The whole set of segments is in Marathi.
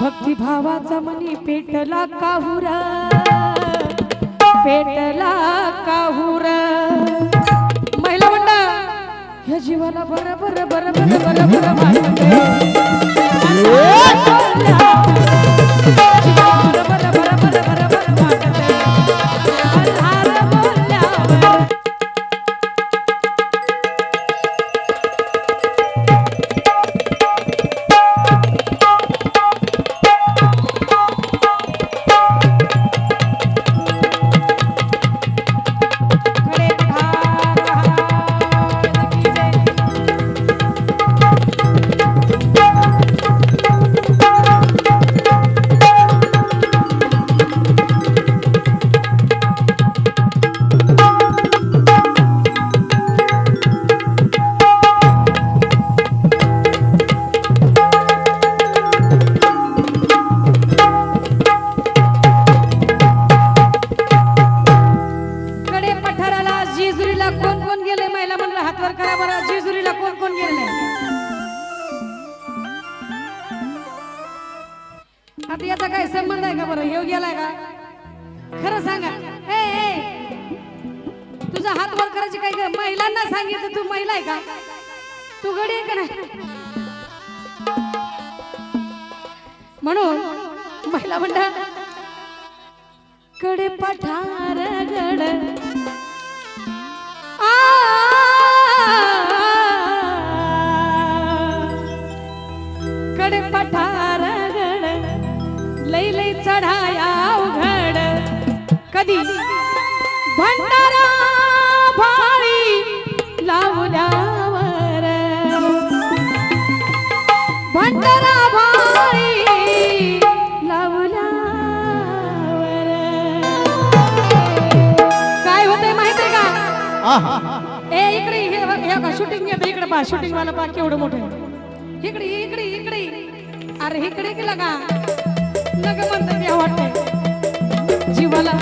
भक्तिभावाचा मनी पेटला काहुरा. पेटला काहुर. महिला म्हणता ह्या जीवाला बर बर बर बर बर बर याचा काय संबंध आहे का बरं? येऊ गेलाय का? खरं सांगा. ए ए तुझा हात वर करायची काय महिलांना सांगितलं तू महिला आहे का? तू गडी आहे का नाही? म्हणून महिला म्हणतात कडे पठार गड चढाया उघड. कधी भंडारा भाळी लावल्यावर. भंडारा भाळी लावल्यावर. काय होतंय माहितीये का? ए इकडे हे बघ, हे का शूटिंग येतं इकडे पा शूटिंग वाला पा केवढं मोठं आहे. इकडे इकडे इकडे. अरे इकडे गेला का? जग म्हणते या वाटते जीवाला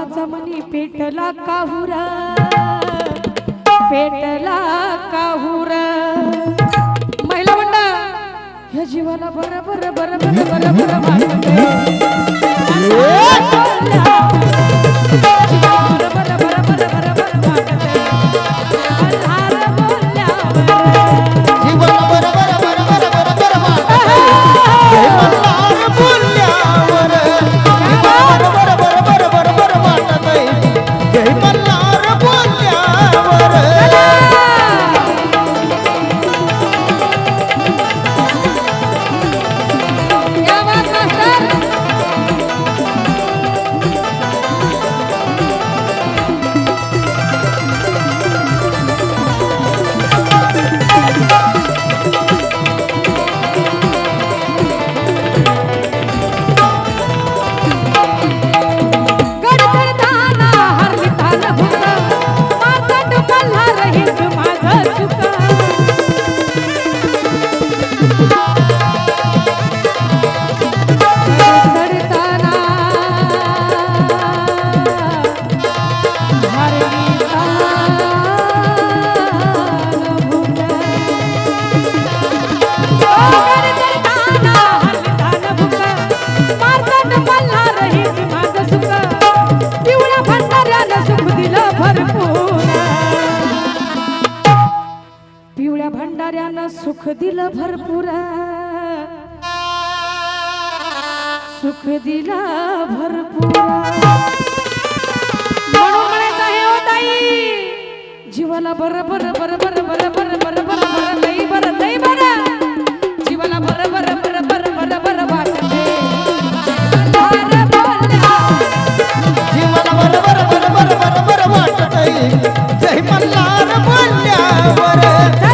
भावाचा मनी पेटला काहुरा पेटला काहुरा महिला म्हणता ह्या जीवाला बर बर बर बर बर बर सुख दिला भरपूर. सुख दिला भरपूर. जीवाला बर बर बर बर बर बर बर बर बर लई बर लई बर. जीवाला बर बर बर बर बर बर जीवाला बर बर बर बर बर बर वाटत जय मल्हार बोलल्यावर.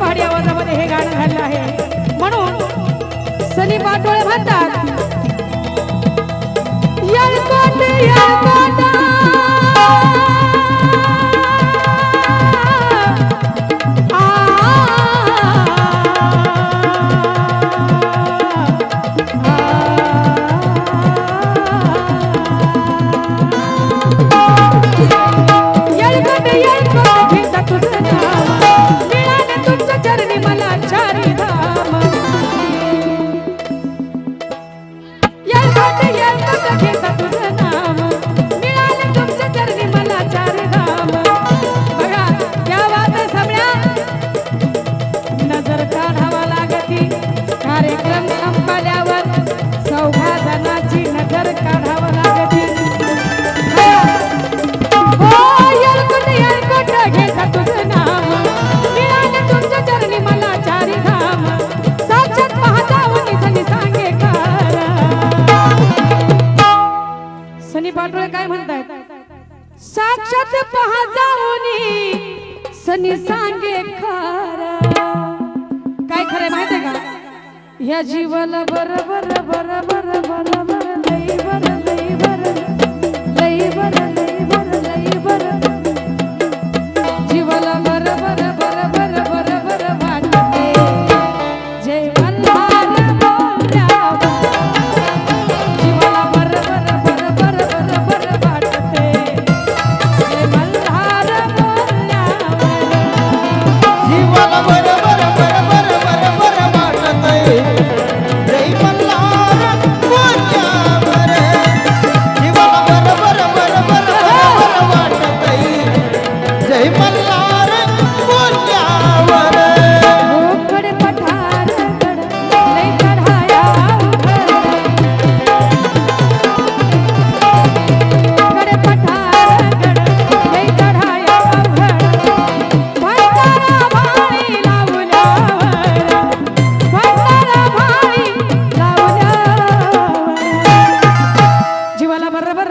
पहाडी आवाजामध्ये हे गाणं झालं आहे. म्हणून सनी पाटोळे म्हणतात येळकोट ಕಿತ್ತ ತುದ पहा सनी सांगे खरा. काय खरंय माहितीये का? ह्या जीवाला बर बर बर बर बर बर लई बर लई बर लई बर लई बर लई बर